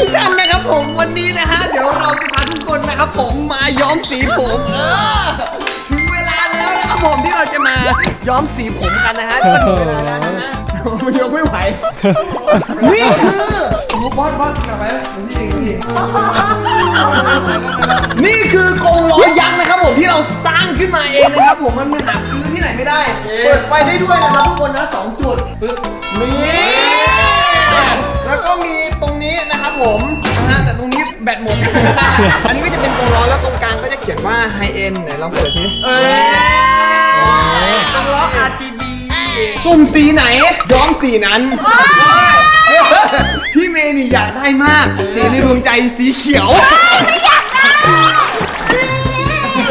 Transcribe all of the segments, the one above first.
ทุกท่านนะครับผมวันนี้นะฮะเดี๋ยวเราจะพาทุกคนนะครับผมมาย้อมสีผมเออถึงเวลาแล้วนะครับผมที่เราจะมาย้อมสีผมกันนะฮะก็ถึงเวลาแล้วนะฮะผมยกไม่ไหวนี่คือโอ้โหบอสบอสกลับไปนี่นี่นี่คือกรงล้อยักษ์นะครับผมที่เราสร้างขึ้นมาเองนะครับผมมันหาซื้อที่ไหนไม่ได้เปิดไฟได้ด้วยนะครับทุกคนนะสองจุดปึ๊บนี่ อันนี้ก็จะเป็นกรงล้อแล้วตรงกลางก็จะเขียนว่าไฮเอ็นไหนลองเปิดทีเอ้ยกรงล้อ RGB สุ่มสีไหนย้อมสีนั้น พี่เมย์นี่อยากได้มาก สีในดวงใจสีเขียว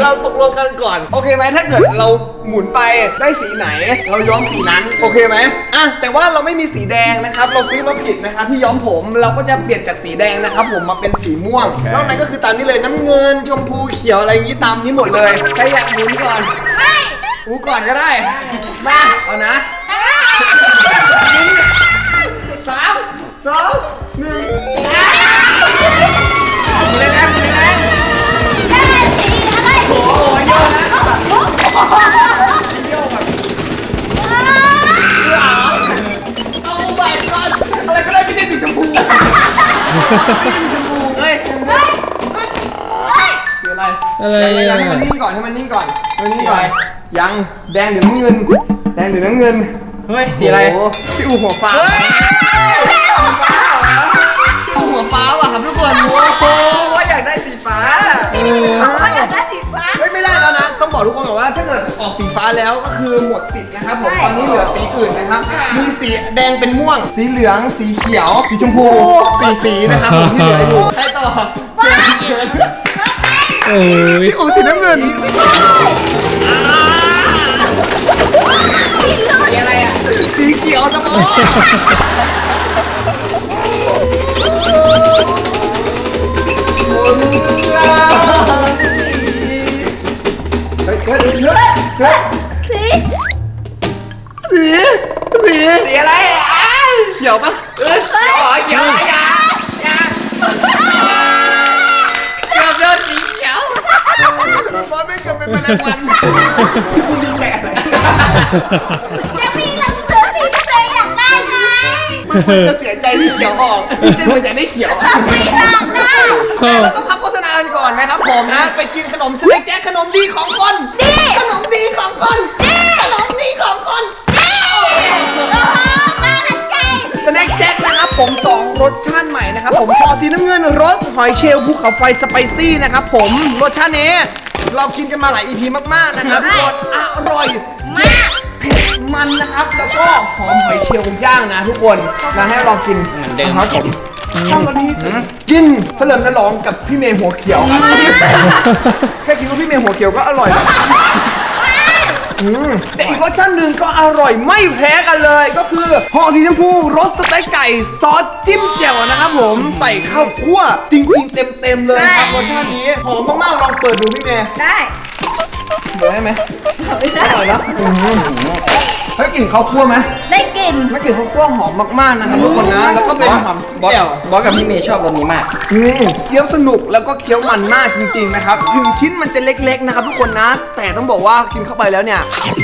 เราตกลงกันก่อน โอเคไหมถ้าเกิดเราหมุนไปได้สีไหน เราย้อมสีนั้นโอเคไหมอะแต่ว่าเราไม่มีสีแดงนะครับ เราซื้อมาผิดนะครับที่ย้อมผมเราก็จะเปลี่ยนจากสีแดงนะครับ ผมมาเป็นสีม่วงนอกนั้นก็คือตามนี้เลยน้ำเงินชมพูเขียวอะไรอย่างนี้ตามนี้หมดเลยใครอยากหมุนก่อนหมุนก่อนก็ได้มาเอานะสามสองหนึ่ง อะไรอะไรเดี๋ยวอะให้มันนิ่งก่อนให้มันนิ่งก่อนให้มันนิ่งก่อน ยังแดงหรือน้ำเงิน แดงหรือน้ำเงินเฮ้ยสีอะไรพี่อูหัวฟ้าพี่อูหัวฟ้าว่ะครับทุกคนโอ้โหว่าอยากได้สีฟ้าเออเฮ้ยไม่ได้แล้วนะ ต้องบอกทุกคนก่อนว่าถ้าเกิดออกสีฟ้าแล้วก็คือหมดสิทธิ์นะครับผมตอนนี้เหลือสีอื่นนะครับ มีสีแดงเป็นม่วง สีเหลือง สีเขียว สีชมพู สีสีนะครับผมที่เหลืออยู่ใครต่อเชิญเชิญ โอ้ยพี่อูสีน้ำเงินสีอะไรอะสีเขียวสมองเฮ้ยเฮ้ยเฮ้ยเฮ้ยสีสีสีอะไรอะเขียวปะเอออ๋อเขียวอย่าอย่า เกือบเป็นแมลงวันคุณดีใจอะไรมันควรจะเสียใจที่เขียวออกดีใจเหมือนอยากได้เขียวอะเราต้องพักโฆษณากันก่อนนะครับผมนะ ไปกินขนมสเน็คแจ็คขนมดีของคนดีขนมดีของคนดีขนมดีของคนสแน็คแจ็คนะครับผมสองรสชาติใหม่นะครับผมพอสีน้ำเงินรสหอยเชลล์ภูเขาไฟสไปซี่นะครับผมรสชาตินี้ เรากินกันมาหลาย EP มากๆนะครับรสอร่อยมากเผ็ดมันนะครับ แล้วก็หอมหอยเชลล์ย่างนะทุกคนนะให้ลองกินเหมือนเดิม ครับผมกินเฉลิมฉลองกับพี่เมย์หัวเขียวครับแค่คิดว่าพี่เมย์หัวเขียวก็อร่อยแล้ว อืมแต่อีกรสชาติหนึ่งก็อร่อยไม่แพ้กันเลย ก็คือห่อสีชมพูรสสเต็กไก่ซอสจิ้มแจ่วนะครับผมใส่ข้าวคั่วจริงๆเต็มๆเลยครับรสชาตินี้หอมมากๆลองเปิดดูพี่เมย์ได้ เปิดได้ไหมไม่ได้อร่อยแล้วอืมเฮ้ยกลิ่นข้าวคั่วไหมได้กลิ่นไม่กลิ่นข้าวคั่วหอมมากๆนะครับทุกคนนะ แล้วก็เป็นหอมบอสแจ่วบอสกับพี่เมย์ชอบรสนี้มากอืมเคี้ยวสนุกแล้วก็เคี้ยวมันมากจริงๆนะครับ ถึงชิ้นมันจะเล็กๆนะครับทุกคนนะ แต่ต้องบอกว่ากินเข้าไปแล้วเนี่ยอื้อหือ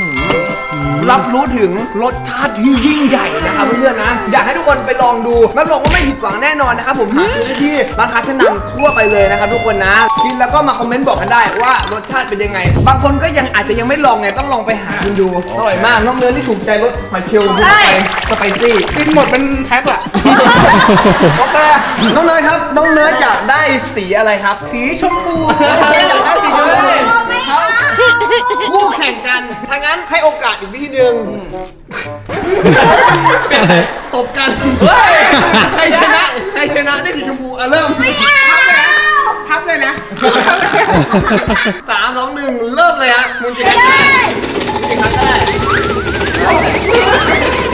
รับรู้ถึงรสชาติที่ยิ่งใหญ่นะครับเพื่อนๆนะ อยากให้ทุกคนไปลองดูรับรองว่าไม่ผิดหวังแน่นอนนะครับผมหาซื้อได้ที่ร้านค้าชั้นนำทั่วไปเลยนะครับทุกคนนะกินแล้วก็มาคอมเมนต์บอกกันได้ว่ารสชาติเป็นยังไง บางคนก็ยังอาจจะยังไม่ลองไงต้องลองไปหาดูอร่อยมากน้องเนื้อที่ถูกใจรสหอยเชลล์ภูเขาไฟสไปซี่กินหมดเป็นแพ็คอะโอเคน้องเนยครับน้องเนยอยากได้สีอะไรครับ สีชมพูอยากได้สีชมพูครับ คู่แข่งกันถ้างั้นให้โอกาสอีกวิธีหนึ่งตบกันใครชนะใครชนะได้สีชมพูอะเริ่มพับเลยนะสามสองหนึ่งเริ่มเลยฮะมุนจิกี่ครั้งก็ได้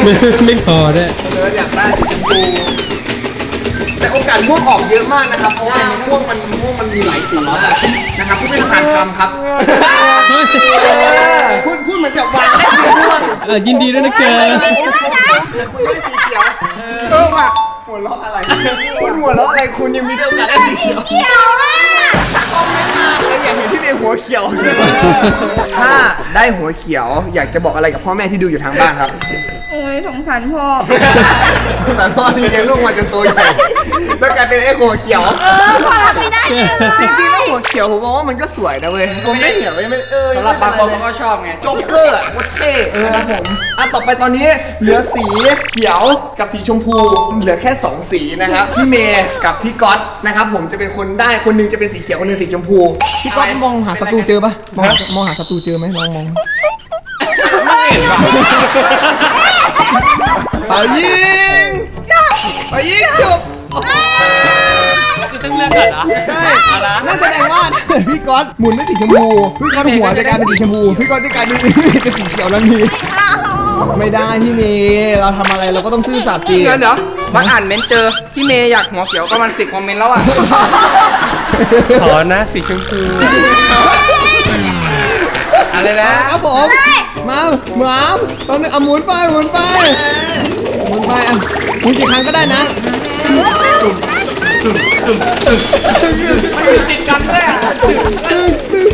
ไม่ไม่พอด้วยเนยอยากได้สีชมพู แต่โอกาสม่วงออกเยอะมากนะครับ เพราะว่าม่วงมันม่วงมันมีหลายสีมากนะครับพูดไม่ผ่านคำครับพูดพูดเหมือนจะวางได้สีม่วงเออยินดีด้วยนะเกิร์ลแต่คุณไม่ได้สีเขียวเออว่ะโหวเราะอะไรคุณหัวเราะอะไรคุณยังมีโอกาสได้สีเขียวเกี่ยวอะคอมเมนต์มาเลยอยากเห็นพี่เมย์หัวเขียว ถ้าได้หัวเขียวอยากจะบอกอะไรกับพ่อแม่ที่ดูอยู่ทางบ้านครับโอ้ยสงสารพ่อแต่พ่อที่เลี้ยงลูกมาจนโตใหญ่แล้วกลายเป็นไอ้หัวเขียว เออพ่อรับไม่ได้เลยจริงๆแล้วหัวเขียวผมมองว่ามันก็สวยนะเว้ยผมไม่เห็นไม่เออสำหรับบางคนมันก็ชอบไงโจ๊กเกอร์อะโคตรเท่นะครับผมอะต่อไปตอนนี้เหลือสีเขียวกับสีชมพูเหลือแค่สองสีนะครับพี่เมย์กับพี่ก๊อตนะครับผมจะเป็นคนได้คนหนึงจะเป็นสีเขียวคนหนึงสีชมพูพี่ก๊อตมองหาศัตรูเจอปะมองหามองหาศัตรูเจอไหมมองมองไม่ เห็นว่ะไปยิงไปยิงจบคือต้องเลือกก่อนเหรอใช่เอาละน่าแสดงว่าถ้าเกิดพี่ก๊อตหมุนเป็นสีชมพูพี่ก๊อตหัวจะกลายเป็นสีชมพูพี่ก๊อตจะกลายเป็นเป็นสีเขียวแล้วนี่ไม่ได้พี่เมย์เราทำอะไรเราก็ต้องซื่อสัตย์สิเดี๋ยวเดี๋ยวมันอ่านเมนต์เจอพี่เมย์อยากหัวเขียวก็มันสิบคอมเมนต์แล้วอะขอนะสีชมพู อะไรนะ ครับผม มาหมาตอนนี้เอาหมุนไปหมุนไปหมุนไปอะหมุนกี่ครั้งก็ได้นะติดกันด้วยอะตึงตึงตึง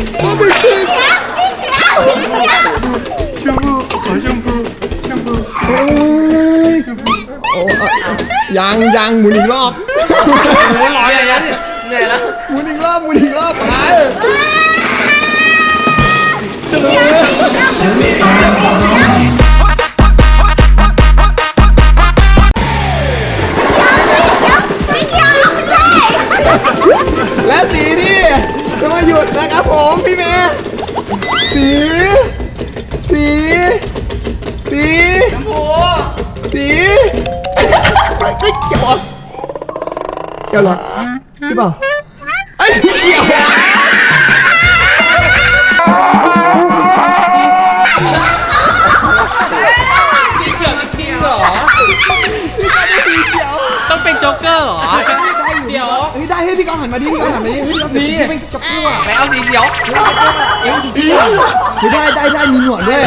ตึงเอ้ยโอ้อะยังยังหมุนอีกรอบไม่ร้อยเลยนะเหนื่อยแล้วหมุนอีกรอบหมุนอีกรอบไป เขียวเมาดิพี่กอนหันมาดิเฮ้ยพี่กอนสีเป็นจับตัวไปเอาสีเขียวไม่ได้ได้ได้มีหนวดด้วย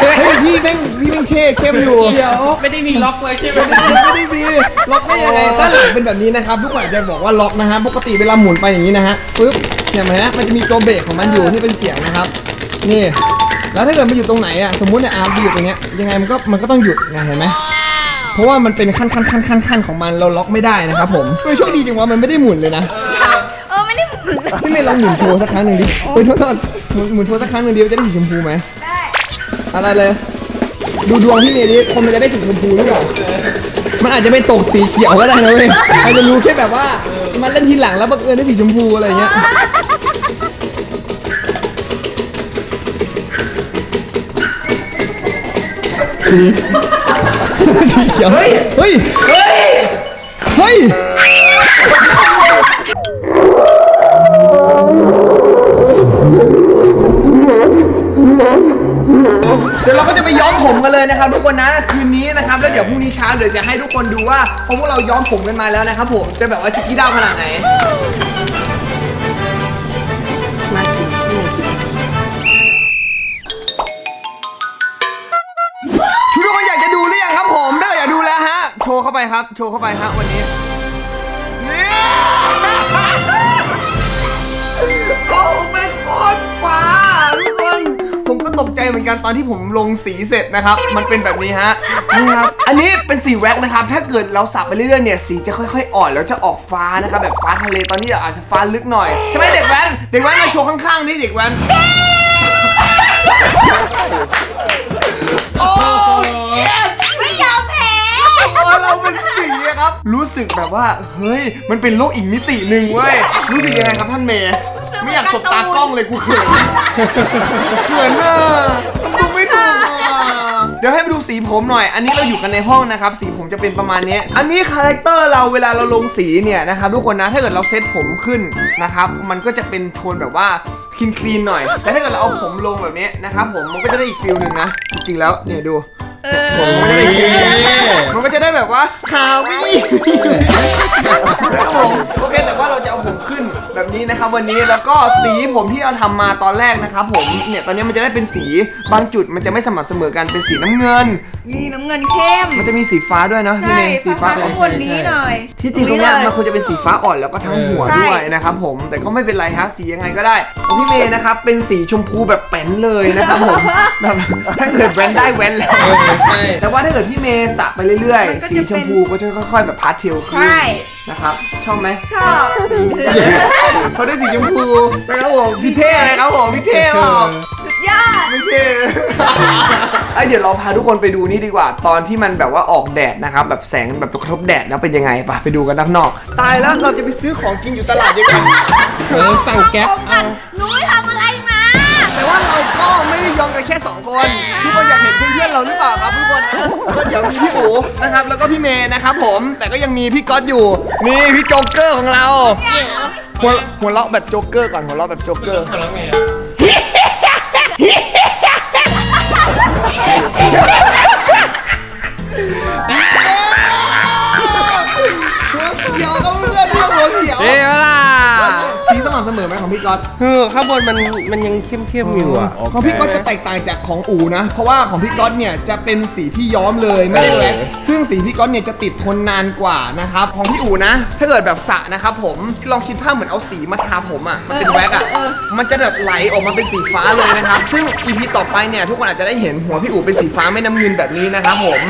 เฮ้ยพี่แม่งพี่แม่งเท่เข้มอยู่เดี๋ยวไม่ได้มีล็อกเลยใช่ไหมไม่ได้มีล็อกได้ยังไงด้านหลังเป็นแบบนี้นะครับทุกคนอาจจะบอกว่าล็อกนะฮะปกติเวลาหมุนไปอย่างนี้นะฮะปึ๊บเนี่ยเห็นไหมฮะมันจะมีตัวเบรกของมันอยู่ที่เป็นเสียงนะครับ นี่ แล้วถ้าเกิดมันอยู่ตรงไหนอะสมมุติเนี่ยอาร์มอยู่ตรงเนี้ยยังไงมันก็มันก็ต้องหยุดไงเห็นไหมเพราะว่ามันเป็นขั้นขั้นขั้นขั้นขั้นของมันเราล็อกไม่ได้นะครับผมไม่โชคดีจริงว่ามันไม่ได้หมุนเลยนะเออไม่ได้ห ไม่ลองหมุนโชว์สักครั้งหนึ่งดิเฮ้ยโทษโทษหมุนหมุนโชว์สักครั้งหนึ่งดิว่าจะได้สีชมพูไหมได้อะไรเลย ดูดวงพี่เมย์ดิคนมันจะได้สีชมพูหรือเปล่ามันอาจจะไม่ตกสีเขียวก็ได้นะเว้ยอาจจะรู้แค่แบบว่า มันเล่นทีหลังแล้วบังเอิญได้สีชมพูอะไรเงี้ยสี สีเขียวเฮ้ยเฮ้ยเฮ้ย ยวเราก็จะไปย้อมผมกันเลยนะครับทุกคนนะคืนนี้นะครับแล้วเดี๋ยวพรุ่งนี้เช้าเดี๋ยวจะให้ทุกคนดูว่าพอพวกเราย้อมผมกันมาแล้วนะครับผมจะแบบว่าชิคกี้ดาวขนาดไหนทุกคนอยากจะดูหรือยังครับผมถ้าอยากดูแล้วฮะโชว์เข้าไปครับ โชว์เข้าไปฮะวันนี้นี่โอ้ไม่โคตรฟ้าทุกคนผมก็ ตกใจเหมือนกันตอนที่ผมลงสีเสร็จนะครับ มันเป็นแบบนี้ฮะนี่ครับอันนี้เป็นสีแว็กนะครับ ถ้าเกิดเราสับไปเรื่อยๆเนี่ยสีจะค่อยๆ อ่อนแล้วจะออกฟ้านะครับแบบฟ้าทะเลตอนนี้อาจจะฟ้าลึกหน่อยใช่ไหมเด็กแว้นเด็กแว้นมาโชว์ข้างๆนี่เด็กแว้นโอ้เชี่ยไม่ยอมแพ้พอเราเป็นสีอะครับ รู้สึกแบบว่า เฮ้ย มันเป็นโลกอีกมิติหนึ่งเว้ย รู้สึกยังไงครับท่านเมย์ไม่อยากสบตากล้องเลยกูเขินเขินอะมั ดี๋ยวให้ไปดูสีผมหน่อย อันนี้เราอยู่กันในห้องนะครับ สีผมจะเป็นประมาณนี้ อันนี้คาแรคเตอร์เราเวลาเราลงสีเนี่ยนะครับทุกคนนะ ถ้าเกิดเราเซตผมขึ้นนะครับ มันก็จะเป็นโทนแบบว่าคลีนคลีนหน่อย แต่ถ้าเกิดเราเอาผมลงแบบนี้นะครับผม มันก็จะได้อีกฟิลหนึ่งนะ จริงๆแล้วเนี่ยดู มมันจะได้อีกฟิลหนึ่งมันก็จะได้แบบว่าฮาวิครับผมโอเคแต่ว่าเราจะเอาผมขึ้นแบบนี้นะครับวันนี้แล้วก็สีผมที่เราทำมาตอนแรกนะครับผมเนี่ยตอนนี้มันจะได้เป็นสีบางจุดมันจะไม่สม่ำเสมอกันเป็นสีน้ำเงิน นี่น้ำเงินเข้มมันจะมีสีฟ้าด้วยเนาะพี่ใช่เมย์สีฟ้าข้างบนนี้หน่อย ที่จริงตรงเนี้ยมันควรจะเป็นสีฟ้าอ่อนแล้วก็ทั้งหัวใช่ด้วยนะครับผมแต่ก็ไม่เป็นไรฮะสียังไงก็ได้ของพี่เมย์นะครับเป็นสีชมพูแบบแป้นเลยนะครับผมแบบถ้าเกิดแว้นได้แว้นแล้วใช่ แต่ว่าถ้าเกิดพี่เมย์สระไปเรื่อยมันก็ๆ สีจะเป็น ชมพูก็จะค่อยๆ แบบพาสเทลขึ้นใช่ นะครับ ชอบไหมชอบเขาได้สีชมพูนะครับผมพี่เท่เลยครับผมพี่เท่เปล่าสุดยอดไม่เท่ไอยเดี๋ยวเราพาทุกคนไปดูนี่ดีกว่า ตอนที่มันแบบว่าออกแดดนะครับ แบบแสงแบบกระทบแดดแล้วเป็นยังไงปะไปดูกันด้านนอก ตายแล้วเราจะไปซื้อของกินอยู่ตลาดยังไงเออสั่งแก๊ปเอากัเอานหนูไม่ทำอะไรมา แต่ว่าเราก็ไม่ได้ยอมกันแค่สองคน ทุกคนอยากเห็นเพื่อนๆเราหรือเปล่าครับทุกคนนะก็เดี๋ยวมีพี่อูนะครับ แล้วก็พี่เมย์นะครับผม แต่ก็ยังมีพี่ก๊อตอยู่นี่พี่โจ๊กเกอร์ของเรา หัวหัวเราะแบบโจ๊กเกอร์ก่อนหัวเราะแบบโจ๊กเกอร์ แล้วไงหัวเขียวก็เพื่อนๆหัวเขียว เอ๊ะเวล่ะ สีสม่ำเสมอไหมของพี่ก๊อตคือข้างบนมันมันยังเข้มๆอยู่อะของพี่ก๊อตจะแตกต่างจากของอูนะ เพราะว่าของพี่ก๊อตเนี่ยจะเป็นสีที่ย้อมเลยไม่ได้แว็กซ์ซึ่งสีพี่ก๊อตเนี่ยจะติดทนนานกว่านะครับของพี่อูนะ ถ้าเกิดแบบสระนะครับผมลองคิดภาพเหมือนเอาสีมาทาผมอะมันเป็นแว็กซ์อะมันจะแบบไหลออกมาเป็นสีฟ้าเลยนะครับ ซึ่งอีพีต่อไปเนี่ยทุกคนอาจจะได้เห็นหัวพี่อูเป็นสีฟ้าไม่น้ำเงินแบบนี้นะครับผม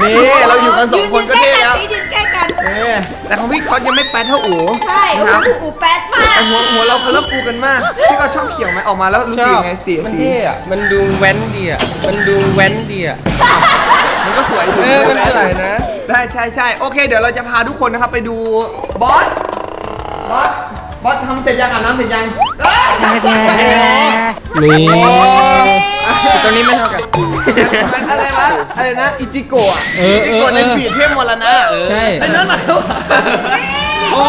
นี่เราอยู่กันสองคนก็เท่แล้ว ยืนใกล้กัน เออแต่ของพี่ก๊อตยังไม่แป๊ดเท่าอูใช่นะโอ้ครับโหแป๊ดมาก แต่หัวหัวเราเขาเลิกกูกันมาก พี่ก็ชอบเขียวไหมออกมาแล้วรู้ชสึกอบยังไงสีมันสีเท่อะมันดูแว้นดีอะมันดูแว้นดีอะมันก็สวยเออ มันสวยนะ ได้ใช่ใช่โอเค เดี๋ยวเราจะพาทุกคนนะครับไปดูบอสบอส บอสทำเสร็จยังอาบน้ำเสร็จยังเอ้ยนี่ตัวนี้ไม่เท่ากันอะไรวะอะไรนะอิจิโกะเอออิเอจิอโกะในบีดเทพมรณะใช่ ไอ้นั่นอะไรวะโอ้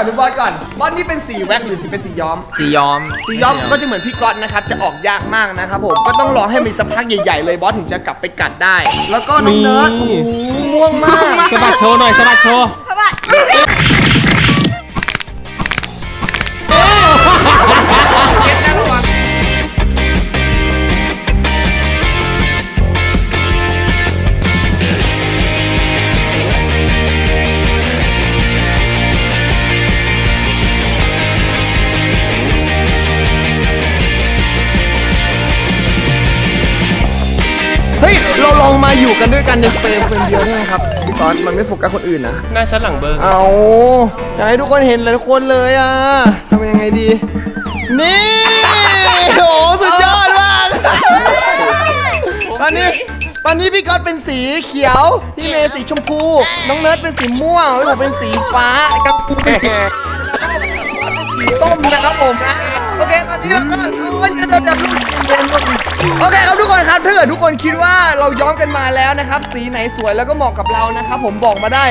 อสก่อนดูบอสก่อนบอสนี่เป็นสีแว็กซ์หรือสีเป็นสีย้อม สีย้อม สีย้อมก็จะเหมือนพี่ก๊อตนะครับจะออกยากมากนะครับผมก็ต้องรอให้มีสักพักใหญ่ๆเลยบอสถึงจะกลับไปกัดได้ แล้วก็น้องเนิร์ดนี่โอ้โหม่วงมากสะบัดโชว์หน่อยสะบัดโชว์เพราะว่า กันด้วยกันในเฟรมเฟรมเดียวได้ไหมครับพี่ก๊อตมันไม่โฟกัสคนอื่นนะ หน้าชั้นหลังเบอร์เอาอยากให้ทุกคนเห็นเลยทุกคนเลยอะทำยังไงดี นี่โอ้โหสุดยอดมาก ตอนนี้ตอนนี้พี่ก๊อตเป็นสีเขียว พี่เมย์สีชมพู น้องเนิร์ดเป็นสีม่วงพี่ผมเป็นสีฟ้ากับฟูเป็นสีสีส้มนะครับผมนะ โอเค ตอนนี้เราก็โอ้ยเดี๋ยวเดี๋ยวเดี๋ยวเย็นๆ โอเคครับทุกคนครับถ้าเกิดทุกคนคิดว่าเราย้อมกันมาแล้วนะครับ สีไหนสวยแล้วก็เหมาะกับเรานะครับผมบอกมาได้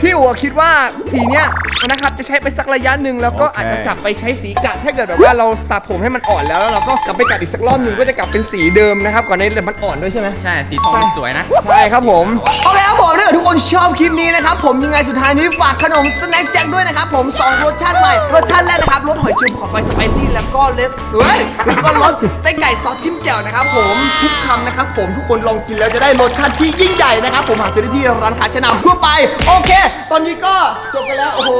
พี่อัวคิดว่าสีเนี้ยนะครับจะใช้ไปสักระยะหนึ่งแล้วก็อาจจะกลับไปใช้สีกัดถ้าเกิดแบบว่าเราสระผมให้มันอ่อนแล้วแล้วเราก็กลับไปกัดอีกสักรอบหนึ่งก็จะกลับเป็นสีเดิมนะครับก่อนในแต่มันอ่อนด้วยใช่ไหม ใช่ สีทองมันสวยนะ ใช่ครับผมโอเคครับผมถ้าเกิดทุกคนชอบคลิปนี้นะครับ ผมยังไงสุดท้ายนี้ฝากขนมสแน็คแจ็คด้วยนะครับ ผมสองรสชาติใหม่ รสชาติแรกนะครับรสหอยเชลล์ภูเขาไฟสไปซี่แล้วก็เลสเฮ้ยแล้วก็รสไส้ไก่ซอสจิ้มแจ่วนะครับผมทุกคำนะครับผมทุกคนลองกินแล้วจะได้รสชาติที่ยิ่งใหญ่นะครับ ผมหาซื้อได้ที่ร้านค้าชั้นนำทั่วไป โอเคตอนนี้ก็จบไปแล้ว โอ้โห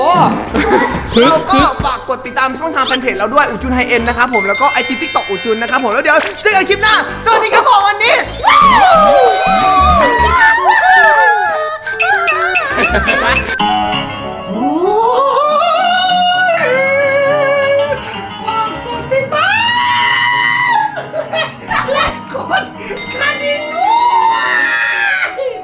แล้วก็ฝากกดติดตามช่องทางแฟนเพจเราด้วยอุจุนไฮเอ็นนะครับผมแล้วก็ไอจีทิกตอกอุจุนนะครับผมแล้วเดี๋ยวเจอกันคลิปหน้า สวัสดีครับผมวันนี้ Woohoo!